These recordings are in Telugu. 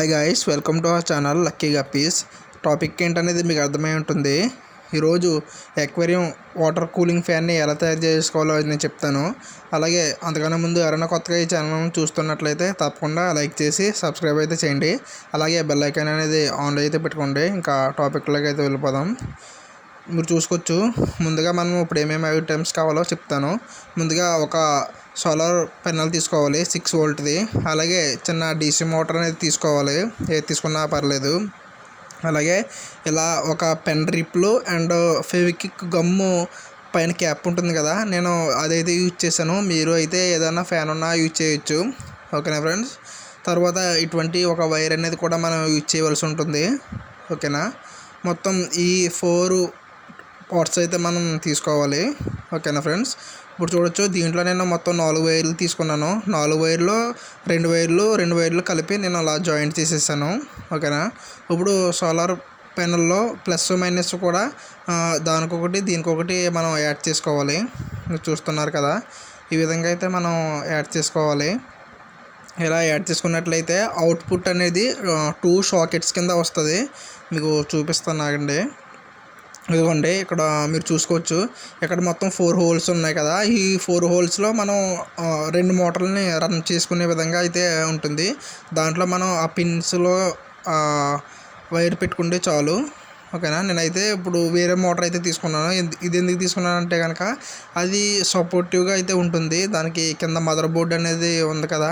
Hi guys welcome to our channel lucky guppies topic ఏంటనేది మీకు అర్థమై ఉంటుంది. ఈరోజు ఎక్వేరియం వాటర్ కూలింగ్ ఫ్యాన్ని ఎలా తయారు చేసుకోవాలో అది నేను చెప్తాను. అలాగే అంతకన్నా ముందు ఎవరైనా కొత్తగా ఈ ఛానల్ చూస్తున్నట్లయితే తప్పకుండా లైక్ చేసి సబ్స్క్రైబ్ అయితే చేయండి. అలాగే బెల్ ఐకాన్ అనేది ఆన్లో అయితే పెట్టుకోండి. ఇంకా టాపిక్లోకి అయితే వెళ్ళిపోదాం. మీరు చూసుకోవచ్చు. ముందుగా మనం ఇప్పుడు ఏమేమి ఐటమ్స్ కావాలో చెప్తాను. ముందుగా ఒక సోలార్ పెన్నల్ తీసుకోవాలి సిక్స్ వోల్ట్ది. అలాగే చిన్న డీసీ మోటార్ అనేది తీసుకోవాలి. ఏది తీసుకున్నా పర్లేదు. అలాగే ఇలా ఒక pen refill and Fevikwik gum పైన క్యాప్ ఉంటుంది కదా నేను అదైతే యూజ్ చేశాను. మీరు అయితే ఏదైనా ఫ్యాన్ ఉన్నా యూజ్ చేయొచ్చు. ఓకేనా ఫ్రెండ్స్? తర్వాత ఇటువంటి ఒక వైర్ అనేది కూడా మనం యూజ్ చేయవలసి ఉంటుంది. ఓకేనా? మొత్తం ఈ ఫోర్ పార్ట్స్ అయితే మనం తీసుకోవాలి. ఓకేనా ఫ్రెండ్స్? ఇప్పుడు చూడొచ్చు దీంట్లో నేను మొత్తం నాలుగు వైర్లు తీసుకున్నాను. నాలుగు వైర్లు రెండు వైర్లు రెండు వైర్లు కలిపి నేను అలా జాయింట్ చేసేసాను. ఓకేనా? ఇప్పుడు సోలార్ పెనల్లో ప్లస్ మైనస్ కూడా దానికొకటి దీనికొకటి మనం యాడ్ చేసుకోవాలి. చూస్తున్నారు కదా? ఈ విధంగా అయితే మనం యాడ్ చేసుకోవాలి. ఇలా యాడ్ చేసుకున్నట్లయితే అవుట్పుట్ అనేది టూ షాకెట్స్ కింద వస్తుంది. మీకు చూపిస్తాను ఆగండి. ఇదిగోండి ఇక్కడ మీరు చూసుకోవచ్చు. ఇక్కడ మొత్తం ఫోర్ హోల్స్ ఉన్నాయి కదా. ఈ ఫోర్ హోల్స్లో మనం రెండు మోటార్లని రన్ చేసుకునే విధంగా అయితే ఉంటుంది. దాంట్లో మనం ఆ పిన్స్లో వైర్ పెట్టుకుంటే చాలు. ఓకేనా? నేనైతే ఇప్పుడు వేరే మోటార్ అయితే తీసుకున్నాను. ఇది ఎందుకు తీసుకున్నాను అంటే కనుక అది సపోర్టివ్గా అయితే ఉంటుంది. దానికి కింద మదర్ బోర్డ్ అనేది ఉంది కదా.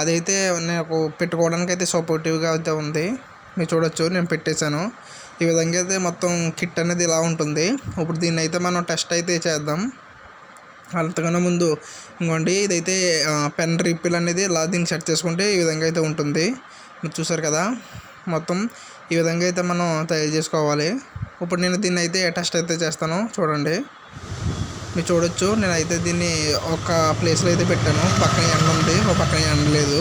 అదైతే నాకు పెట్టుకోవడానికి అయితే సపోర్టివ్గా అయితే ఉంది. మీరు చూడొచ్చు నేను పెట్టేశాను. ఈ విధంగా అయితే మొత్తం కిట్ అనేది ఇలా ఉంటుంది. ఇప్పుడు దీన్ని అయితే మనం టెస్ట్ అయితే చేద్దాం. అంతకన్నా ముందు ఇంకోండి ఇదైతే పెన్ రిపిల్ అనేది ఇలా దీన్ని సెట్ చేసుకుంటే ఈ విధంగా అయితే ఉంటుంది. మీరు చూసారు కదా? మొత్తం ఈ విధంగా అయితే మనం తయారు చేసుకోవాలి. ఇప్పుడు నేను దీన్ని అయితే టెస్ట్ అయితే చేస్తాను. చూడండి. మీరు చూడొచ్చు. నేనైతే దీన్ని ఒక ప్లేస్లో అయితే పెట్టాను. పక్కన ఎండ ఉంది. ఒక పక్కన ఎండ లేదు.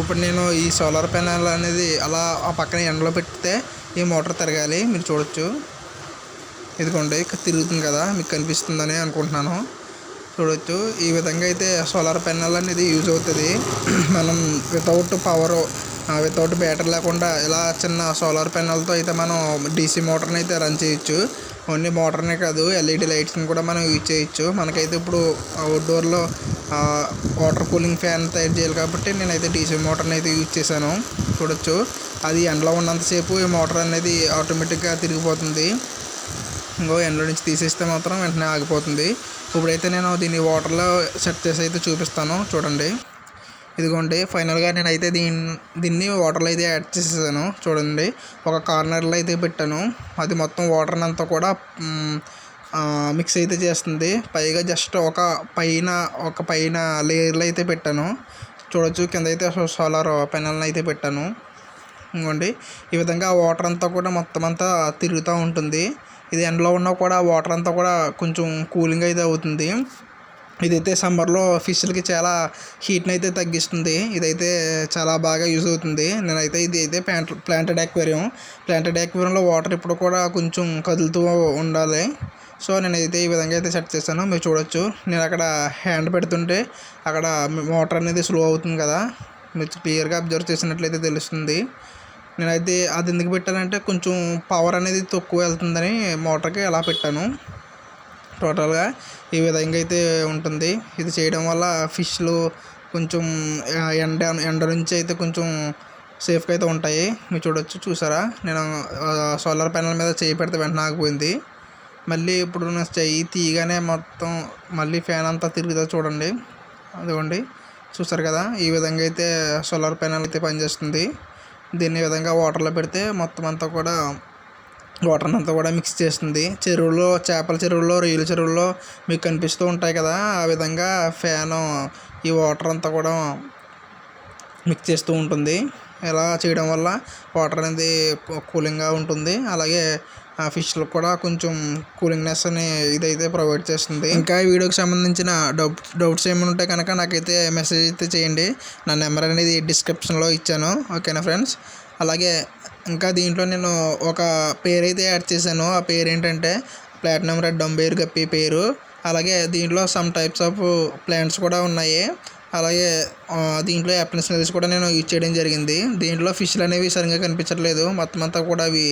ఇప్పుడు నేను ఈ సోలార్ ప్యానెల్ అనేది అలా ఆ పక్కన ఎండలో పెడితే ఈ మోటార్ తిరగాలి మీరు చూడొచ్చు. ఇదిగోండి తిరుగుతుంది కదా మీకు కనిపిస్తుందని అనుకుంటున్నాను. చూడొచ్చు. ఈ విధంగా అయితే సోలార్ ప్యానెల్ అనేది యూజ్ అవుతుంది. మనం వితౌట్ పవర్ వితౌట్ బ్యాటరీ లేకుండా ఇలా చిన్న సోలార్ ప్యానెల్తో అయితే మనం డీసీ మోటార్ని అయితే రన్ చేయొచ్చు. ఓన్లీ మోటార్నే కాదు ఎల్ఈడి లైట్స్ని కూడా మనం యూజ్ చేయొచ్చు. మనకైతే ఇప్పుడు అవుట్డోర్లో వాటర్ కూలింగ్ ఫ్యాన్ తయారు చేయాలి కాబట్టి నేనైతే డీజిల్ మోటార్ని అయితే యూజ్ చేశాను. చూడొచ్చు. అది ఎండలో ఉన్నంతసేపు ఈ మోటార్ అనేది ఆటోమేటిక్గా తిరిగిపోతుంది. ఇంకో ఎండలో నుంచి తీసేస్తే మాత్రం వెంటనే ఆగిపోతుంది. ఇప్పుడైతే నేను దీన్ని వాటర్లో సెట్ చేసి అయితే చూపిస్తాను. చూడండి. ఇదిగోండి ఫైనల్గా నేనైతే దీన్ని దీన్ని వాటర్లో అయితే యాడ్ చేసేసాను. చూడండి ఒక కార్నర్లో అయితే పెట్టాను. అది మొత్తం వాటర్ అంతా కూడా మిక్స్ అయితే చేస్తుంది. పైగా జస్ట్ ఒక పైన ఒక పైన లేయర్లో అయితే పెట్టాను. చూడొచ్చు కింద అయితే సోలార్ పెనల్ని అయితే పెట్టాను. ఇంకోండి ఈ విధంగా వాటర్ అంతా కూడా మొత్తం అంతా తిరుగుతూ ఉంటుంది. ఇది ఎండలో ఉన్నా కూడా వాటర్ అంతా కూడా కొంచెం కూలింగ్ అయితే అవుతుంది. ఇదైతే సమ్మర్లో ఫిష్లకి చాలా హీట్ని అయితే తగ్గిస్తుంది. ఇదైతే చాలా బాగా యూజ్ అవుతుంది. నేనైతే ఇది అయితే ప్లాంట్ ప్లాంటెడ్ అక్వేరియం ప్లాంటెడ్ అక్వేరియంలో వాటర్ ఇప్పుడు కూడా కొంచెం కదులుతూ ఉండాలి. సో నేనైతే ఈ విధంగా అయితే సెట్ చేశాను. మీరు చూడొచ్చు. నేను అక్కడ హ్యాండ్ పెడుతుంటే అక్కడ మోటార్ అనేది స్లో అవుతుంది కదా. మీరు క్లియర్గా అబ్జర్వ్ చేసినట్లయితే తెలుస్తుంది. నేనైతే అది ఎందుకు పెట్టానంటే కొంచెం పవర్ అనేది తక్కువ వెళ్తుందని మోటార్కి అలా పెట్టాను. టోటల్గా ఈ విధంగా అయితే ఉంటుంది. ఇది చేయడం వల్ల ఫిష్లు కొంచెం ఎండ ఎండ నుంచి అయితే కొంచెం సేఫ్గా అయితే ఉంటాయి. మీరు చూడొచ్చు చూసారా? నేను సోలార్ ప్యానల్ మీద చేయి పెడితే వెంటనే ఆగిపోయింది. మళ్ళీ ఇప్పుడు నా చెయ్యి తీయగానే మొత్తం మళ్ళీ ఫ్యాన్ అంతా తిరుగుతుంది చూడండి. అదిగోండి చూసారు కదా? ఈ విధంగా అయితే సోలార్ ప్యానల్ అయితే పనిచేస్తుంది. దీన్ని విధంగా వాటర్లో పెడితే మొత్తం అంతా కూడా వాటర్ అంతా కూడా మిక్స్ చేస్తుంది. చెరువులో చేపల చెరువుల్లో రొయ్యల చెరువుల్లో మీకు కనిపిస్తూ ఉంటాయి కదా ఆ విధంగా ఫ్యాను ఈ వాటర్ అంతా కూడా మిక్స్ చేస్తూ ఉంటుంది. ఇలా చేయడం వల్ల వాటర్ అనేది కూలింగ్గా ఉంటుంది. అలాగే ఆ ఫిష్లకు కూడా కొంచెం కూలింగ్నెస్ అని ఇదైతే ప్రొవైడ్ చేస్తుంది. ఇంకా ఈ వీడియోకి సంబంధించిన డౌట్ డౌట్స్ ఏమైనా ఉంటే కనుక నాకైతే మెసేజ్ అయితే చేయండి. నా నెంబర్ అనేది డిస్క్రిప్షన్లో ఇచ్చాను. ఓకేనా ఫ్రెండ్స్? అలాగే ఇంకా దీంట్లో నేను ఒక పేరు అయితే యాడ్ చేశాను. ఆ పేరు ఏంటంటే ప్లాటినం రెడ్ డంబేర్ గప్పి పేరు. అలాగే దీంట్లో సమ్ టైప్స్ ఆఫ్ ప్లాంట్స్ కూడా ఉన్నాయి. అలాగే దీంట్లో యాప్ల కూడా నేను యూజ్ చేయడం జరిగింది. దీంట్లో ఫిష్లు అనేవి సరిగ్గా కనిపించట్లేదు. మొత్తం అంతా కూడా అవి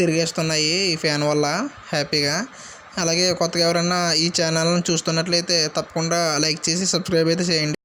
తిరిగేస్తున్నాయి ఈ ఫ్యాన్ వల్ల హ్యాపీగా. అలాగే కొత్తగా ఎవరైనా ఈ ఛానల్ని చూస్తున్నట్లయితే తప్పకుండా లైక్ చేసి సబ్స్క్రైబ్ అయితే చేయండి.